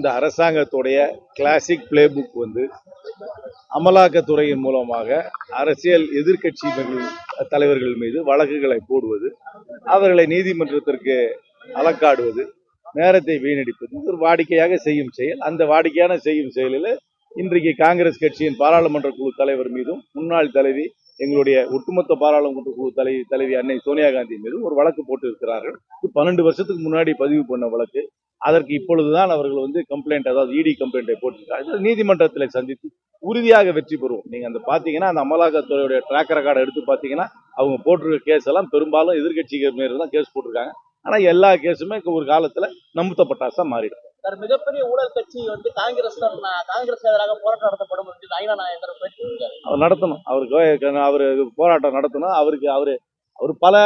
இந்த அரசாங்கத்துடைய classic play book வந்து அமலாக்கத்துறையின் மூலமாக அரசியல் எதிர்க்கட்சி தலைவர்கள் மீது வழக்குகளை போடுவது அவர்களை நீதிமன்றத்திற்கு அலக்காடுவது நேரத்தை வீணடிப்பது ஒரு வாடிக்கையாக செய்யும் செயல். அந்த வாடிக்கையான செய்யும் செயலில் இன்றைக்கு காங்கிரஸ் கட்சியின் பாராளுமன்ற குழு தலைவர் மீதும் முன்னாள் தலைவி எங்களுடைய ஒட்டுமொத்த பாராளுமன்ற குழு தலைவி தலைவி அன்னை சோனியா காந்தி மீது ஒரு வழக்கு போட்டு இருக்கிறார்கள் பன்னெண்டு வருஷத்துக்கு முன்னாடி பதிவு பண்ண வழக்கு. அதற்கு இப்பொழுதுதான் அவர்கள் வந்து கம்ப்ளைண்ட் அதாவது இடி கம்ப்ளைண்டை போட்டிருக்காங்க. நீதிமன்றத்தில் சந்தித்து உறுதியாக வெற்றி பெறுவோம். நீங்க அந்த பாத்தீங்கன்னா அந்த அமலாக்கத்துறையுடைய ட்ராக் ரெக்கார்டை எடுத்து பாத்தீங்கன்னா அவங்க போட்டிருக்க கேஸ் எல்லாம் பெரும்பாலும் எதிர்கட்சிகள் மீது தான் கேஸ் போட்டிருக்காங்க. ஆனா எல்லா கேஸுமே ஒரு காலத்துல நம்புத்தப்பட்டாசா மாறிடும். மிகப்பெரிய ஊழல் கட்சி வந்து காங்கிரஸ் தான் நான் காங்கிரஸ் எதிராக போராட்டம் நடத்தப்படும் என்று ஐநா நாயகர் பேசியிருக்காரு அவர் நடத்தணும். அவருக்கு அவர் போராட்டம் நடத்தணும். அவருக்கு அவரு அவர் பல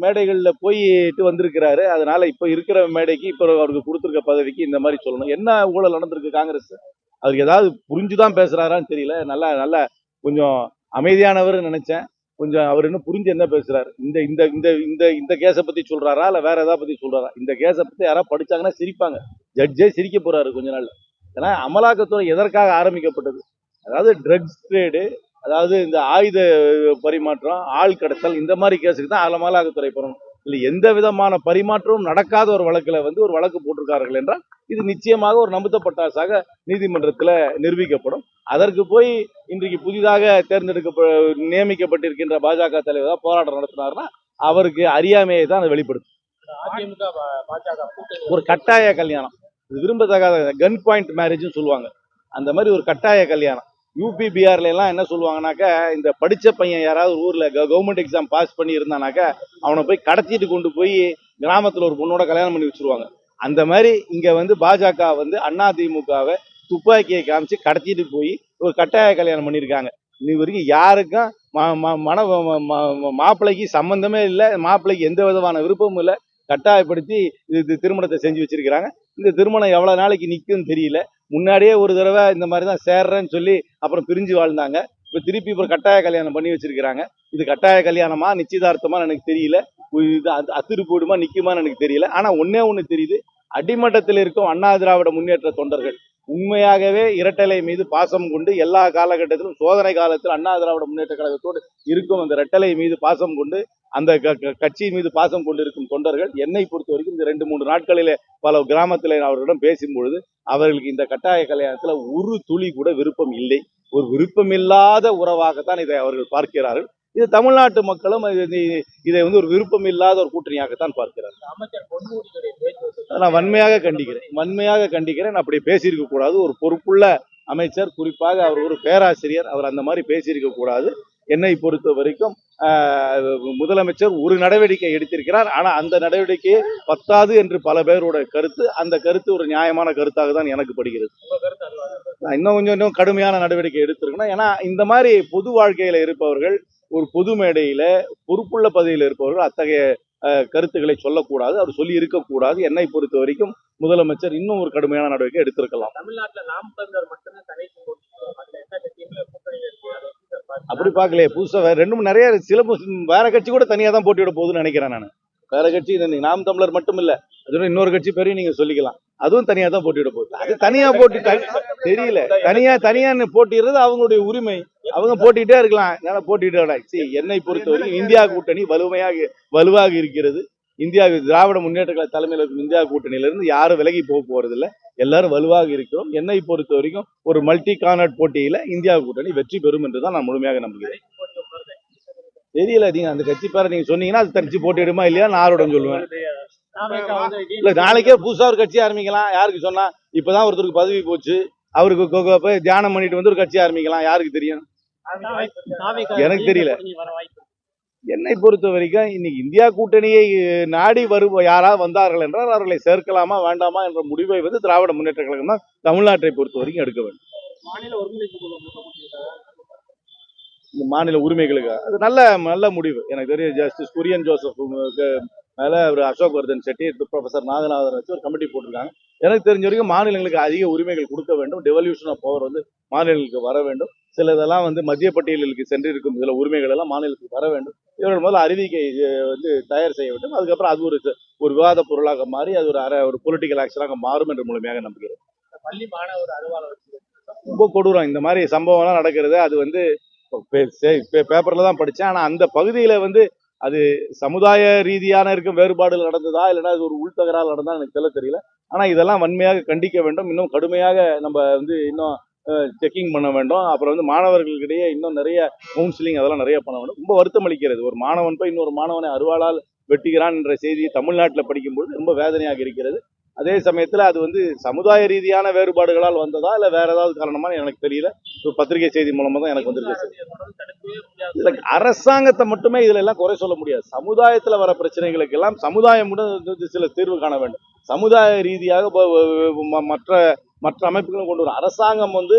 மேடைகளில் போயிட்டு வந்திருக்கிறாரு. அதனால இப்போ இருக்கிற மேடைக்கு இப்போ அவருக்கு கொடுத்துருக்க பதவிக்கு இந்த மாதிரி சொல்லணும். என்ன ஊழல் நடந்திருக்கு காங்கிரஸ்? அவருக்கு ஏதாவது புரிஞ்சுதான் பேசுறாரான்னு தெரியல. நல்லா நல்லா கொஞ்சம் அமைதியானவர் நினைச்சேன். கொஞ்சம் அவர் இன்னும் புரிஞ்சு என்ன பேசுறாரு? இந்த இந்த இந்த இந்த இந்த கேஸை பத்தி சொல்றாரா? இல்ல வேற ஏதாவது பத்தி சொல்றாரா? இந்த கேஸை பத்தி யாராவது படிச்சாங்கன்னா சிரிப்பாங்க. ஜட்ஜே சிரிக்க போறாரு கொஞ்ச நாள் ஏன்னா அமலாக்கத்துறை எதற்காக ஆரம்பிக்கப்பட்டது? அதாவது ட்ரக்ஸ் ட்ரேடு அதாவது இந்த ஆயுத பரிமாற்றம் ஆள் கடத்தல் இந்த மாதிரி கேஸுக்கு தான் அமலாக்கத்துறை பண்ணணும் இல்லை எந்த விதமான பரிமாற்றமும் நடக்காத ஒரு வழக்குல வந்து ஒரு வழக்கு போட்டிருக்கார்கள் என்றால் இது நிச்சயமாக ஒரு நம்புத்தப்பட்டாசாக நீதிமன்றத்தில் நிரூபிக்கப்படும். அதற்கு போய் இன்றைக்கு புதிதாக தேர்ந்தெடுக்க நியமிக்கப்பட்டிருக்கின்ற பாஜக தலைவர் போராட்டம் நடத்தினார்னா அவருக்கு அறியாமையை தான் அதை வெளிப்படுத்தும். ஒரு கட்டாய கல்யாணம். இது விரும்பத்தகாத கன் பாயிண்ட் மேரேஜ்னு சொல்லுவாங்க. அந்த மாதிரி ஒரு கட்டாய கல்யாணம். யூபி பிஆர்ல எல்லாம் என்ன சொல்லுவாங்கனாக்கா இந்த படிச்ச பையன் யாராவது ஊர்ல கவர்மெண்ட் எக்ஸாம் பாஸ் பண்ணி இருந்தானாக்கா அவனை போய் கடத்திட்டு கொண்டு போய் கிராமத்துல ஒரு பொண்ணோட கல்யாணம் பண்ணி வச்சிருவாங்க. அந்த மாதிரி இங்க வந்து பாஜக வந்து அண்ணா திமுகவை துப்பாக்கியை காமிச்சு கடத்திட்டு போய் ஒரு கட்டாய கல்யாணம் பண்ணியிருக்காங்க. இது வரைக்கும் யாருக்கும் ம- ம- மன மாப்பிள்ளைக்கு சம்பந்தமே இல்லை. மாப்பிள்ளைக்கு எந்த விதமான விருப்பமும் இல்லை. கட்டாயப்படுத்தி இது திருமணத்தை செஞ்சு வச்சிருக்கிறாங்க. இந்த திருமணம் எவ்வளவு நாளைக்கு நிற்கும் தெரியல. முன்னாடியே ஒரு தடவை இந்த மாதிரி தான் சேர்றேன்னு சொல்லி அப்புறம் பிரிஞ்சு வாழ்ந்தாங்க. இப்போ திருப்பி இப்போ கட்டாய கல்யாணம் பண்ணி வச்சிருக்கிறாங்க. இது கட்டாய கல்யாணமா? நிச்சயதார்த்தமா எனக்கு தெரியல. இது அத்- அத்துரு போடுமா நிக்குமான்னு எனக்கு தெரியல. ஆனா ஒன்னே ஒண்ணு தெரியுது. அடிமட்டத்தில் இருக்கும் அண்ணா திராவிட முன்னேற்ற தொண்டர்கள். உண்மையாகவே இரட்டலை மீது பாசம் கொண்டு எல்லா காலகட்டத்திலும் சோதனை காலத்தில் அண்ணா திராவிட முன்னேற்ற கழகத்தோடு இருக்கும் அந்த இரட்டலை மீது பாசம் கொண்டு அந்த க- க- கட்சி மீது பாசம் கொண்டிருக்கும் தொண்டர்கள் என்னை பொறுத்த வரைக்கும் இந்த ரெண்டு மூன்று நாட்களிலே பல கிராமத்தில் அவர்களிடம் பேசும்பொழுது அவர்களுக்கு இந்த கட்டாய கல்யாணத்தில் ஒரு துளி கூட விருப்பம் இல்லை. ஒரு விருப்பமில்லாத உறவாகத்தான் இதை அவர்கள் பார்க்கிறார்கள். இது தமிழ்நாட்டு மக்களும் இது- வந்து ஒரு விருப்பம் இல்லாத ஒரு கூட்டணியாகத்தான் அதை நான் வன்மையாக கண்டிக்கிறேன். வன்மையாக கண்டிக்கிறேன். அப்படி பேசியிருக்க கூடாது ஒரு பொறுப்புள்ள அமைச்சர் குறிப்பாக அவர் ஒரு பேராசிரியர் அவர் அந்த மாதிரி பேசியிருக்க கூடாது என்னை பொறுத்த வரைக்கும் முதலமைச்சர் ஒரு நடவடிக்கை எடுத்திருக்கிறார். ஆனா அந்த நடவடிக்கையே பத்தாது என்று பல பேரோட கருத்து. அந்த கருத்து ஒரு நியாயமான கருத்தாக தான் எனக்கு படுகிறது? நான் இன்னும் கொஞ்சம் இன்னும் கடுமையான நடவடிக்கை எடுத்திருக்கணும். ஏன்னா இந்த மாதிரி பொது வாழ்க்கையில இருப்பவர்கள் ஒரு பொது மேடையில பொறுப்புள்ள பதவியில் இருப்பவர்கள் அத்தகைய கருத்துக்களை சொல்லக்கூடாது. அவர் சொல்லி இருக்கக்கூடாது. என்னை பொறுத்த வரைக்கும் முதலமைச்சர் இன்னும் ஒரு கடுமையான நடவடிக்கை எடுத்திருக்கலாம். தமிழ்நாட்டுல நாம் தமிழர் மட்டும்தான்? அப்படி பார்க்கலையே. புதுசா வேற ரெண்டு மூணு நிறைய சில வேற கட்சி கூட தனியா தான் போட்டியிட போகுதுன்னு நினைக்கிறேன் நான். வேற கட்சி நாம் தமிழர் மட்டும் இல்ல. அது இன்னொரு கட்சி பேரையும் நீங்க சொல்லிக்கலாம். அதுவும் தனியா தான் போட்டியிட போகுது. அது தனியா போட்டி தெரியல. தனியா தனியாக போட்டிடுறது அவங்களுடைய உரிமை. அவங்க போட்டிகிட்டே இருக்கலாம். என்னால் போட்டிட்டு சரி என்னை பொறுத்த வரைக்கும் இந்தியா கூட்டணி வலுமையாக வலுவாக இருக்கிறது. இந்தியா திராவிட முன்னேற்ற கழக தலைமையில் இருக்கும் இந்தியா கூட்டணியிலிருந்து யாரும் விலகி போக போறது எல்லாரும் வலுவாக இருக்கிறோம். என்னை பொறுத்த வரைக்கும் ஒரு மல்டி கார்னட் போட்டியில இந்தியா கூட்டணி வெற்றி பெறும் என்று தான் நான் முழுமையாக நம்புகிறேன். தெரியல நீங்க அந்த கட்சி பேரை நீங்க சொன்னீங்கன்னா அது தனிச்சு போட்டிடுமா இல்லையா? நான் ஆரோடம் சொல்லுவேன். இல்ல நாளைக்கே புதுசா ஒரு கட்சி ஆரம்பிக்கலாம். யாருக்கு சொன்னா இப்பதான் ஒருத்தருக்கு பதவி போச்சு. அவருக்கு போய் தியானம் பண்ணிட்டு வந்து ஒரு கட்சி ஆரம்பிக்கலாம். யாருக்கு தெரியும்? எனக்கு தெரியல. வர. என்னை பொறுத்த வரைக்கும் இன்னைக்கு இந்தியா கூட்டணியை நாடி வரும் யாராவது வந்தார்கள் என்றால் அவர்களை சேர்க்கலாமா வேண்டாமா என்ற முடிவை வந்து திராவிட முன்னேற்ற கழகம் தான் தமிழ்நாட்டை பொறுத்த வரைக்கும் எடுக்க வேண்டும். மாநில உரிமைகளுக்கு அது நல்ல நல்ல முடிவு. எனக்கு தெரியும் ஜஸ்டிஸ் குரியன் ஜோசப் மேல ஒரு அசோக் வர்தன் செட்டி ப்ரொஃபசர் நாகநாதன் வச்சு ஒரு கமிட்டி போட்டிருக்காங்க. எனக்கு தெரிஞ்ச வரைக்கும் மாநிலங்களுக்கு அதிக உரிமைகள் கொடுக்க வேண்டும். டெவல்யூஷன் ஆஃப் பவர் வந்து மாநிலங்களுக்கு வர வேண்டும். சில இதெல்லாம் வந்து மத்திய பட்டியலுக்கு சென்றிருக்கும் சில உரிமைகள் எல்லாம் மாநிலத்துக்கு வர வேண்டும். இவர்கள் முதல்ல அறிவிக்கை வந்து தயார் செய்ய வேண்டும். அதுக்கப்புறம் அது ஒரு ஒரு விவாத பொருளாக மாறி அது ஒரு அர ஒரு பொலிட்டிக்கல் ஆக்ஷனாக மாறும் என்று முழுமையாக நம்புகிறேன் பள்ளி மாணவர் வச்சு ரொம்ப கொடூரம். இந்த மாதிரி சம்பவம்லாம் நடக்கிறது. அது வந்து பேப்பர்ல தான் படித்தேன் ஆனால் அந்த பகுதியில் வந்து அது சமுதாய ரீதியான இருக்கும் வேறுபாடுகள் நடந்ததா இல்லைன்னா அது ஒரு உள்தகரால் நடந்தா எனக்கு சொல்ல தெரியல. ஆனால் இதெல்லாம் வன்மையாக கண்டிக்க வேண்டும். இன்னும் கடுமையாக நம்ம வந்து இன்னும் செக்கிங் பண்ண வேண்டும். அப்புறம் வந்து மாணவர்களுக்கிடையே இன்னும் நிறைய கவுன்சிலிங் அதெல்லாம் நிறைய பண்ண வேண்டும். ரொம்ப வருத்தம் அளிக்கிறது. ஒரு மாணவன் போய் இன்னொரு மாணவனை அருவாளால் வெட்டுகிறான் என்ற செய்தியை தமிழ்நாட்டில் படிக்கும்போது ரொம்ப வேதனையாக இருக்கிறது. அதே சமயத்தில் அது வந்து சமுதாய ரீதியான வேறுபாடுகளால் வந்ததா இல்லை வேற ஏதாவது காரணமான எனக்கு தெரியல. பத்திரிகை செய்தி மூலமா தான் எனக்கு வந்திருக்கு. இல்ல அரசாங்கத்தை மட்டுமே இதுல எல்லாம் குறை சொல்ல முடியாது. சமுதாயத்துல வர பிரச்சனைகளுக்கு எல்லாம் சமுதாயம் சில தீர்வு காண வேண்டும். சமுதாய ரீதியாக மற்ற மற்ற அமைப்புகளும் கொண்டு வரும். அரசாங்கம் வந்து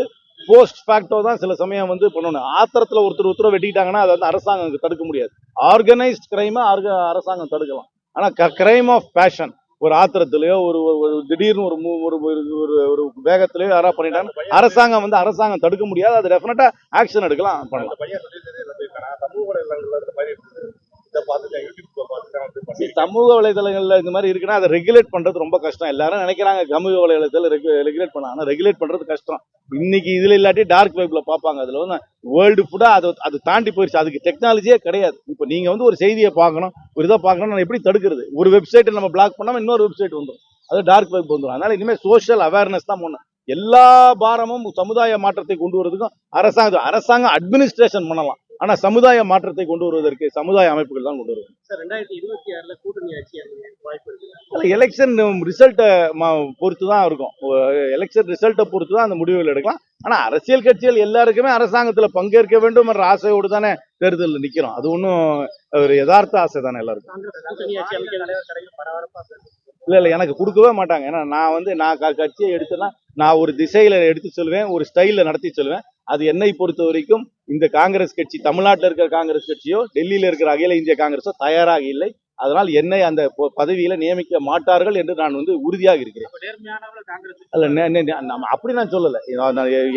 போஸ்ட் ஃபேக்டோ தான் சில சமயம் வந்து பண்ணணும். ஆத்திரத்துல ஒருத்தர் ஒருத்தர் வெட்டிட்டாங்கன்னா அதை வந்து அரசாங்கம் தடுக்க முடியாது. ஆர்கனைஸ்ட் கிரைமை அரசாங்கம் தடுக்கலாம். ஆனா கிரைம் ஆஃப் பேஷன் ஒரு ஆத்திரத்திலயோ ஒரு ஒரு- திடீர்னு ஒரு மூ- ஒரு ஒரு ஒரு ஒரு வேகத்திலயோ யாராவது பண்ணிட்டாங்க அரசாங்கம் வந்து அரசாங்கம் தடுக்க முடியாது. அது டெஃபினட்டா ஆக்ஷன் எடுக்கலாம் பண்ணலாம். சமூக வலைதளங்கள்ல இந்த மாதிரி இதை இந்த மாதிரி இருக்குன்னா அதை ரெகுலேட் பண்றது ரொம்ப கஷ்டம். எல்லாரும் நினைக்கிறாங்க சமூக வலைதளத்தில் ரெகுலேட் பண்ணலாம் ஆனால் ரெகுலேட் பண்றது கஷ்டம். இன்னைக்கு இதுல இல்லாட்டி டார்க் வெப்ல பார்ப்பாங்க. அதுல வந்து வேர்ல்டு ஃபுல்லா அது அது தாண்டி போயிடுச்சு அதுக்கு டெக்னாலஜியே கிடையாது. இப்போ நீங்க வந்து ஒரு செய்தியை பார்க்கணும் ஒரு இதை பார்க்கணும் நான் எப்படி தடுக்கிறது? ஒரு வெப்சைட்டை நம்ம பிளாக் பண்ணாம இன்னொரு வெப்சைட் வந்துடும் அது டார்க் வெப் வந்துடும் அதனால இனிமேல் சோஷியல் அவேர்னஸ் தான் பண்ணணும் எல்லா பாரமும் சமுதாய மாற்றத்தை கொண்டு வரதுக்கும் அரசாங்கம் அரசாங்கம் அட்மினிஸ்ட்ரேஷன் பண்ணலாம். ஆனா சமுதாய மாற்றத்தை கொண்டு வருவதற்கு சமுதாய அமைப்புகள் தான் கொண்டு வருவாங்க. சார் ரெண்டாயிரத்தி இருபத்தி ஆறுல கூட்டணி ஆட்சி வாய்ப்பு எலெக்ஷன் ரிசல்ட்டை பொறுத்து தான் இருக்கும். எலெக்ஷன் ரிசல்ட்டை பொறுத்து தான் அந்த முடிவுகள் எடுக்கலாம். ஆனா அரசியல் கட்சிகள் எல்லாருக்குமே அரசாங்கத்துல பங்கேற்க வேண்டும் என்ற ஆசையோடு தானே தேர்தலில் நிக்கிறோம். அது ஒன்றும் ஒரு யதார்த்த ஆசை தானே எல்லாருக்கும். இல்ல இல்ல எனக்கு கொடுக்கவே மாட்டாங்க. ஏன்னா நான் வந்து நான் கட்சியை எடுத்தேன்னா நான் ஒரு திசையில எடுத்து சொல்லுவேன் ஒரு ஸ்டைல்ல நடத்தி சொல்லுவேன் அது என்னை பொறுத்த வரைக்கும் இந்த காங்கிரஸ் கட்சி தமிழ்நாட்டில் இருக்கிற காங்கிரஸ் கட்சியோ டெல்லியில இருக்கிற அகில இந்திய காங்கிரஸோ தயாராக இல்லை. அதனால் என்னை அந்த பதவியில நியமிக்க மாட்டார்கள் என்று நான் வந்து உறுதியாக இருக்கிறேன். அல்ல அப்படி நான் சொல்லலை.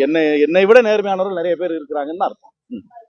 என்னை என்னை விட நேர்மையானவர்கள் நிறைய பேர் இருக்கிறாங்கன்னு அர்த்தம்.